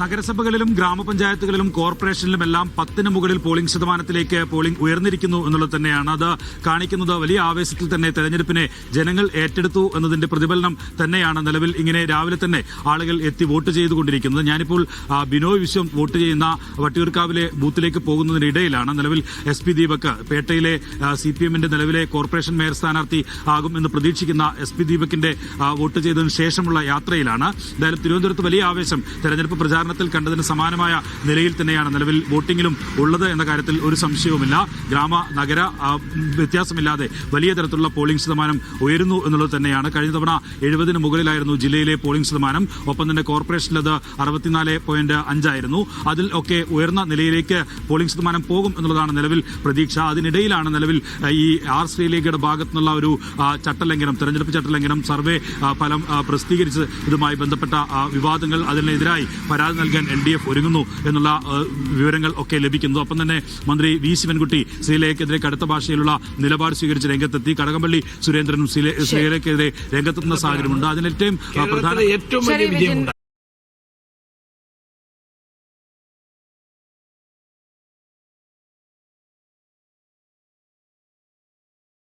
നഗരസഭകളിലും ഗ്രാമപഞ്ചായത്തുകളിലും കോർപ്പറേഷനിലും എല്ലാം പത്തിന് മുകളിൽ പോളിംഗ് ശതമാനത്തിലേക്ക് പോളിംഗ് ഉയർന്നിരിക്കുന്നു എന്നുള്ളത് തന്നെയാണ്. അത് കാണിക്കുന്നത് വലിയ ആവേശത്തിൽ തന്നെ തെരഞ്ഞെടുപ്പിനെ ജനങ്ങൾ ഏറ്റെടുത്തു എന്നതിന്റെ പ്രതിഫലനം തന്നെയാണ് നിലവിൽ ഇങ്ങനെ രാവിലെ തന്നെ ആളുകൾ എത്തി വോട്ട് ചെയ്തുകൊണ്ടിരിക്കുന്നത്. ഞാനിപ്പോൾ ബിനോയ് വിശ്വം വോട്ട് ചെയ്യുന്ന വട്ടിയൂർക്കാവിലെ ബൂത്തിലേക്ക് പോകുന്നതിനിടയിലാണ് നിലവിൽ എസ് പി ദീപക് പേട്ടയിലെ സി പി എമ്മിന്റെ നിലവിലെ കോർപ്പറേഷൻ മേയർ സ്ഥാനാർത്ഥി ആകും എന്ന് പ്രതീക്ഷിക്കുന്ന എസ് പി ദീപകിന്റെ വോട്ട് ചെയ്തതിനു ശേഷമുള്ള യാത്രയിലാണ്. എന്തായാലും തിരുവനന്തപുരത്ത് വലിയ ആവേശം തെരഞ്ഞെടുപ്പ് പ്രചാരണത്തിൽ കണ്ടതിന് സമാനമായ നിലയിൽ തന്നെയാണ് നിലവിൽ വോട്ടിംഗിലും ഉള്ളത് എന്ന കാര്യത്തിൽ ഒരു സംശയവുമില്ല. ഗ്രാമ നഗര വ്യത്യാസമില്ലാതെ വലിയ തരത്തിലുള്ള പോളിംഗ് ശതമാനം ഉയരുന്നു എന്നുള്ളത് തന്നെയാണ്. കഴിഞ്ഞ തവണ എഴുപതിന് മുകളിലായിരുന്നു ജില്ലയിലെ പോളിംഗ് ശതമാനം. ഒപ്പം തന്നെ കോർപ്പറേഷനിൽ അത് അറുപത്തിനാല് പോയിന്റ് അഞ്ചായിരുന്നു അതിൽ ഒക്കെ ഉയർന്ന നിലയിലേക്ക് പോളിംഗ് ശതമാനം പോകും എന്നുള്ളതാണ് നിലവിൽ പ്രതീക്ഷ. അതിനിടയിലാണ് നിലവിൽ ഈ ആർ ശ്രീലേഖയുടെ ഭാഗത്തു നിന്നുള്ള ഒരു ചട്ടലംഘനം തെരഞ്ഞെടുപ്പ് ചട്ടലംഘനം സർവേ ഫലം പ്രസിദ്ധീകരിച്ചതുമായി ബന്ധപ്പെട്ട വിവാദങ്ങൾ അതിനെതിരായി പരാതി നൽകാൻ എൽ ഡി എഫ് ഒരുങ്ങുന്നു എന്നുള്ള വിവരങ്ങൾ ഒക്കെ ലഭിക്കുന്നു. ഒപ്പം തന്നെ മന്ത്രി വി ശിവൻകുട്ടി ശ്രീലേഖയ്ക്കെതിരെ കടുത്ത ഭാഷയിലുള്ള നിലപാട് സ്വീകരിച്ച് രംഗത്തെത്തി. കടകംപള്ളി സുരേന്ദ്രനും ശ്രീലേക്കെതിരെ ശ്രീലേഖയ്ക്കെതിരെ രംഗത്തെത്തുന്ന സാഹചര്യമുണ്ട്. അതിന് ഏറ്റവും പ്രധാന ഏറ്റവും വലിയ വിജയമുണ്ട്